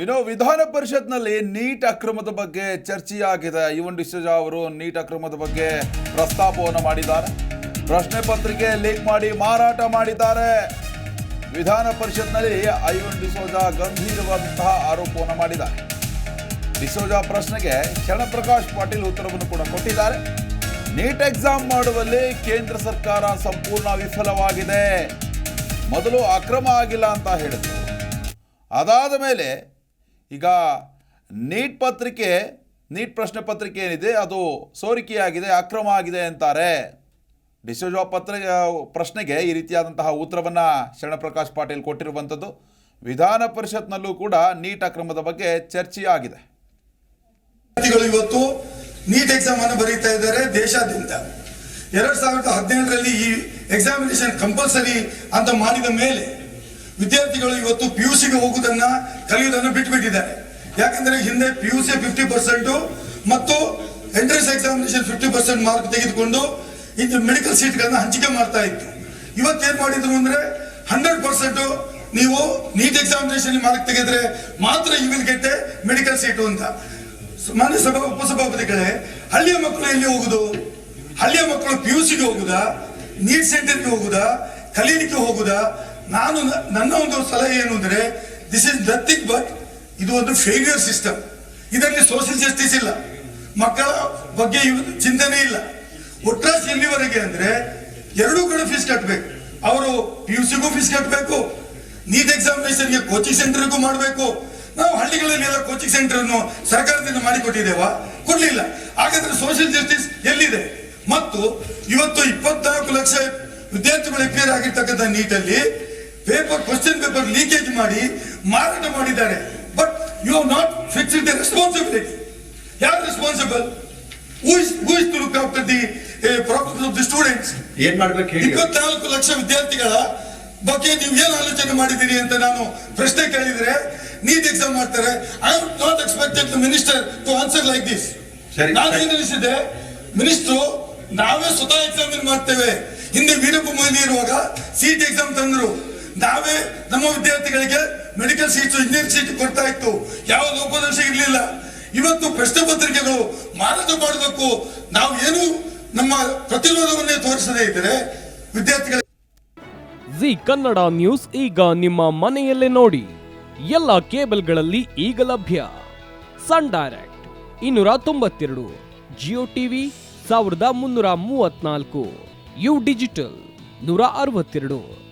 ಇನ್ನು ವಿಧಾನ ಪರಿಷತ್ನಲ್ಲಿ ನೀಟ್ ಅಕ್ರಮದ ಬಗ್ಗೆ ಚರ್ಚೆಯಾಗಿದೆ. ಯುವನ್ ಡಿಸೋಜಾ ಅವರು ನೀಟ್ ಅಕ್ರಮದ ಬಗ್ಗೆ ಪ್ರಸ್ತಾಪವನ್ನು ಮಾಡಿದ್ದಾರೆ. ಪ್ರಶ್ನೆ ಪತ್ರಿಕೆ ಲೀಕ್ ಮಾಡಿ ಮಾರಾಟ ಮಾಡಿದ್ದಾರೆ. ವಿಧಾನ ಪರಿಷತ್ನಲ್ಲಿ ಐವನ್ ಡಿಸೋಜಾ ಗಂಭೀರವಾದಂತಹ ಆರೋಪವನ್ನು ಮಾಡಿದ್ದಾರೆ. ಡಿಸೋಜಾ ಪ್ರಶ್ನೆಗೆ ಶರಣಪ್ರಕಾಶ್ ಪಾಟೀಲ್ ಉತ್ತರವನ್ನು ಕೂಡ ಕೊಟ್ಟಿದ್ದಾರೆ. ನೀಟ್ ಎಕ್ಸಾಮ್ ಮಾಡುವಲ್ಲಿ ಕೇಂದ್ರ ಸರ್ಕಾರ ಸಂಪೂರ್ಣ ವಿಫಲವಾಗಿದೆ. ಮೊದಲು ಅಕ್ರಮ ಆಗಿಲ್ಲ ಅಂತ ಹೇಳಿದ್ರು. ಅದಾದ ಮೇಲೆ ಈಗ ನೀಟ್ ಪತ್ರಿಕೆ, ನೀಟ್ ಪ್ರಶ್ನೆ ಪತ್ರಿಕೆ ಏನಿದೆ, ಅದು ಸೋರಿಕೆಯಾಗಿದೆ, ಅಕ್ರಮ ಆಗಿದೆ ಅಂತಾರೆ. ಡಿಸೋಜಾ ಪತ್ರ ಪ್ರಶ್ನೆಗೆ ಈ ರೀತಿಯಾದಂತಹ ಉತ್ತರವನ್ನು ಶರಣಪ್ರಕಾಶ್ ಪಾಟೀಲ್ ಕೊಟ್ಟಿರುವಂಥದ್ದು, ವಿಧಾನ ಪರಿಷತ್ನಲ್ಲೂ ಕೂಡ ನೀಟ್ ಅಕ್ರಮದ ಬಗ್ಗೆ ಚರ್ಚೆಯಾಗಿದೆ. ಇವತ್ತು ನೀಟ್ ಎಕ್ಸಾಮ್ ಅನ್ನು ಬರೀತಾ ಇದ್ದಾರೆ ದೇಶಾದ್ಯಂತ. ಎರಡ್ ಸಾವಿರದ ಹದಿನೇಳರಲ್ಲಿ ಈ ಎಕ್ಸಾಮಿನೇಷನ್ ಕಂಪಲ್ಸರಿ ಅಂತ ಮಾಡಿದ ಮೇಲೆ ವಿದ್ಯಾರ್ಥಿಗಳು ಇವತ್ತು ಪಿ ಯು ಸಿಗೆ ಹೋಗುವುದನ್ನ ಕಲಿಯುವುದನ್ನು ಬಿಟ್ಬಿಟ್ಟಿದ್ದಾರೆ. ಯಾಕಂದ್ರೆ ಹಿಂದೆ P U C fifty percent ಮತ್ತು entrance examination fifty percent mark ತೆಗೆದುಕೊಂಡು ಇದು ಮೆಡಿಕಲ್ ಸೀಟ್ಗಳನ್ನ ಹಂಚಿಕೆ ಮಾಡ್ತಾ ಇತ್ತು. ಇವತ್ತೇನ್ ಮಾಡಿದ್ರು ಅಂದ್ರೆ ಹಂಡ್ರೆಡ್ ಪರ್ಸೆಂಟ್ ನೀವು ನೀಟ್ ಎಕ್ಸಾಮಿನೇಷನ್ ಮಾರ್ಕ್ ತೆಗೆದ್ರೆ ಮಾತ್ರ ಈ ವಿಲ್ ಮೆಡಿಕಲ್ ಸೀಟು ಅಂತ. ಮಾನ್ಯ ಸಭಾ, ಉಪಸಭಾಪತಿಗಳೇ, ಹಳ್ಳಿಯ ಮಕ್ಕಳು ಎಲ್ಲಿ ಹೋಗುದು? ಹಳ್ಳಿಯ ಮಕ್ಕಳು ಪಿ ಯು ಸಿಗೆ ಹೋಗುದಾ? ನೀಟ್ ಸೆಂಟರ್ಗೆ ಹೋಗುದಾ? ಕಲೀಲಿಕ್ಕೆ ಹೋಗುದಾ? ನಾನು ನನ್ನ ಒಂದು ಸಲಹೆ ಏನು ಅಂದರೆ ದಿಸ್ ಇಸ್ ನಥಿಂಗ್ ಬಟ್ ಇದು ಒಂದು ಫೇಲ್ಯೂರ್ ಸಿಸ್ಟಮ್ ಇದರಲ್ಲಿ ಸೋಷಿಯಲ್ ಜಸ್ಟಿಸ್ ಇಲ್ಲ. ಮಕ್ಕಳ ಬಗ್ಗೆ ಚಿಂತನೆ ಇಲ್ಲ. ಒಟ್ರಾಸ್ ಎಲ್ಲಿವರೆಗೆ ಅಂದ್ರೆ, ಎರಡೂ ಕಡೆ ಫೀಸ್ ಕಟ್ಟಬೇಕು ಅವರು ಪಿ ಯು ಸಿಗೂ ಫೀಸ್ ಕಟ್ಟಬೇಕು ನೀಟ್ ಎಕ್ಸಾಮಿನೇಷನ್ಗೆ ಕೋಚಿಂಗ್ ಸೆಂಟರ್ಗೂ ಮಾಡಬೇಕು. ನಾವು ಹಳ್ಳಿಗಳಲ್ಲಿ ಎಲ್ಲ ಕೋಚಿಂಗ್ ಸೆಂಟರ್ ಅನ್ನು ಸರ್ಕಾರದಿಂದ ಮಾಡಿಕೊಟ್ಟಿದ್ದೇವಾ? ಕೊಡ್ಲಿಲ್ಲ. ಹಾಗಾದ್ರೆ ಸೋಷಿಯಲ್ ಜಸ್ಟಿಸ್ ಎಲ್ಲಿದೆ? ಮತ್ತು ಇವತ್ತು ಇಪ್ಪತ್ನಾಲ್ಕು ಲಕ್ಷ ವಿದ್ಯಾರ್ಥಿಗಳು ಅಪಿಯರ್ ಆಗಿರ್ತಕ್ಕಂಥ ನೀಟಲ್ಲಿ ಪೇಪರ್ ಕ್ವಶನ್ ಪೇಪರ್ ಲೀಕೇಜ್ ಮಾಡಿ ಮಾರಾಟ ಮಾಡಿದ್ದಾರೆ. But you have not fixed the responsibility ಯಾರು responsible to the of the students ಏನ್ ಮಾಡ್ಬೇಕು ಇಪ್ಪತ್ನಾಲ್ಕು ಲಕ್ಷ ವಿದ್ಯಾರ್ಥಿಗಳ ಬಗ್ಗೆ ನೀವು ಏನು ಆಲೋಚನೆ ಮಾಡಿದ್ದೀರಿ ಅಂತ ನಾನು ಪ್ರಶ್ನೆ ಕೇಳಿದ್ರೆ ನೀಟ್ ಎಕ್ಸಾಮ್ ಮಾಡ್ತಾರೆ. I am not expected the minister to answer like this. ನಾನು ಏನ್ ಅನಿಸಿದೆ? ಮಿನಿಸ್ಟ್ರು ನಾವೇ ಸ್ವತಃ ಎಕ್ಸಾಮಿನ್ ಮಾಡ್ತೇವೆ. ಹಿಂದೆ ವೀರಪ್ಪ ಮೊಯ್ಲಿ ಇರುವಾಗ ಸೀಟ್ ಎಕ್ಸಾಮ್ ತಂದ್ರು. ನಾವೇ ನಮ್ಮ ವಿದ್ಯಾರ್ಥಿಗಳಿಗೆ ಮೆಡಿಕಲ್ ಸೀಟ್ ಇಂಜಿನಿಯರ್ ಸೀಟ್ ಕೊಡ್ತಾ ಇತ್ತು. ಯಾವ ಲೋಪದೋಷ ಇರಲಿಲ್ಲ. ಇವತ್ತು ಪ್ರಶ್ನೆ ಪತ್ರಿಕೆಗಳು ಮಾರಾಟ ಮಾಡಬೇಕು ನಾವು ಏನು ನಮ್ಮ ಪ್ರತಿರೋಧವನ್ನೇ ತೋರಿಸದೇ ಇದ್ದರೆ ವಿದ್ಯಾರ್ಥಿಗಳ ಜಿ ಕನ್ನಡ ನ್ಯೂಸ್ ಈಗ ನಿಮ್ಮ ಮನೆಯಲ್ಲೇ ನೋಡಿ. ಎಲ್ಲ ಕೇಬಲ್ಗಳಲ್ಲಿ ಈಗ ಲಭ್ಯ. ಸನ್ ಡೈರೆಕ್ಟ್ ಇನ್ನೂರ ತೊಂಬತ್ತೆರಡು, ಜಿಯೋ ಟಿವಿ ಸಾವಿರದ ಮುನ್ನೂರ ಮೂವತ್ನಾಲ್ಕು ಯು ಡಿಜಿಟಲ್ ನೂರ ಅರವತ್ತೆರಡು.